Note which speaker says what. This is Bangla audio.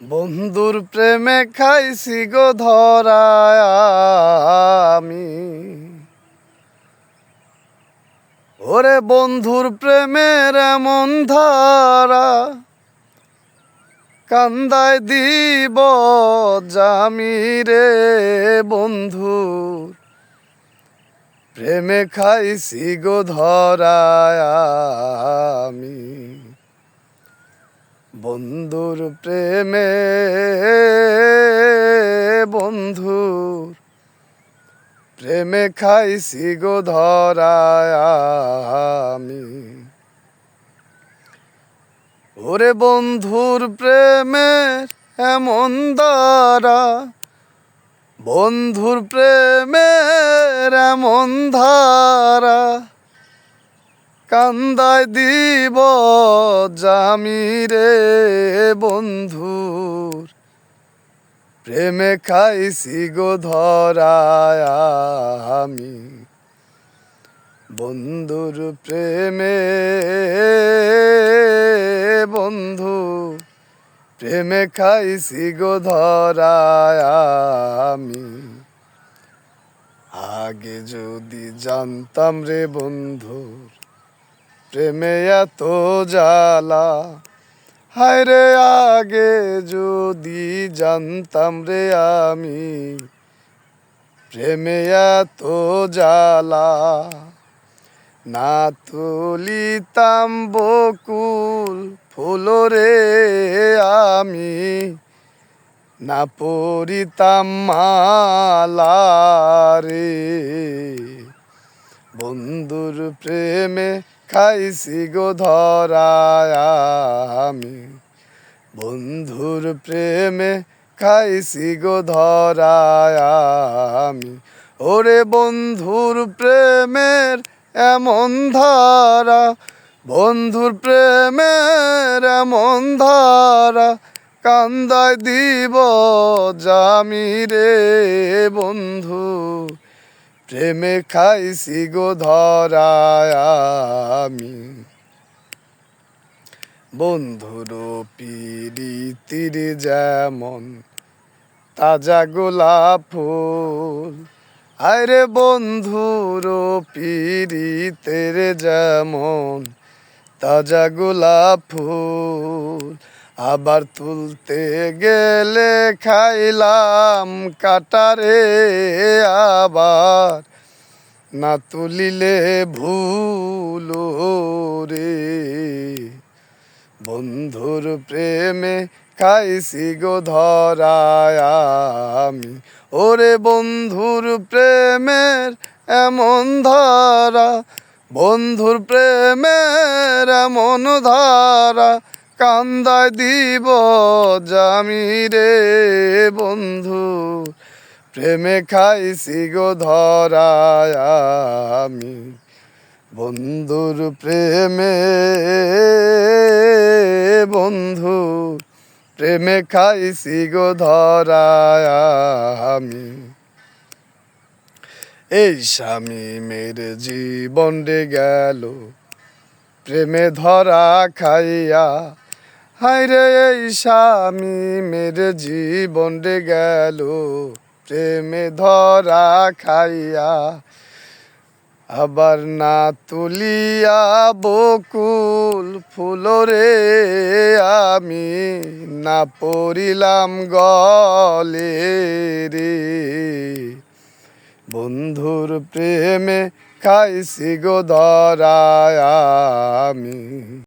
Speaker 1: বন্ধুর প্রেমে খাইছি গো ধরা আমি। ওরে বন্ধুর প্রেমের এমন ধারা কান্দায় দিব জামি রে বন্ধু। প্রেমে খাইছি গো ধরা আমি। বন্ধুর প্রেমে বন্ধুর প্রেমে খাইছি গো আমি। ওরে বন্ধুর প্রেমের এমন দ্বারা বন্ধুর প্রেমের এমন ধারা কান্দায় দিব জামি রে বন্ধুর। প্রেমে খাইছি গো আমি। বন্ধুর প্রেমে বন্ধু প্রেমে খাইছি গো আমি। আগে যদি জানতাম রে বন্ধুর প্রেমে এত জ্বালা। হায় রে আগে যদি জানতাম রে আমি, প্রেমে এত জ্বালা। না তুলিতাম বকুল ফুল রে আমি, না পরিতাম মালা রে। বন্ধুর প্রেমে খাইছি গো ধরায় আমি। বন্ধুর প্রেমে খাইছি গো ধরায় আমি। ওরে বন্ধুর প্রেমের এমন ধারা, বন্ধুর প্রেমের এমন ধারা, কান্দায় দিব জামি রে বন্ধু। প্রেমে খাইছি গো ধরায় আমি। বন্ধুর পিরিতির যেমন তাজা গোলাপ ফুল আরে বন্ধুর পিরিতের যেমন তাজা গোলাপ ফুল আবার তুলতে গেলে খাইলাম কাটারে আবার। না তুলিলে ভুল রে। বন্ধুর প্রেমে খাইছি গো আমি। ওরে বন্ধুর প্রেমের এমন ধারা, বন্ধুর প্রেমের এমন ধারা। কান্দায় দিব জামি রে বন্ধু। প্রেমে খাইছি গো ধরায় আমি। বন্ধুর প্রেমে বন্ধু। প্রেমে খাইছি গো ধরায় আমি। এই স্বামী মেরে জীবন গেল। প্রেমে ধরা খাইয়া হায় রে এই স্বামী মেরে জীবন রে গেল, প্রেমে ধরা খাইয়া। আবার না তুলিয়া বকুল ফুল রে আমি, না পড়িলাম গলে রে। বন্ধুর প্রেমে খাইছি গো ধরায় আমি।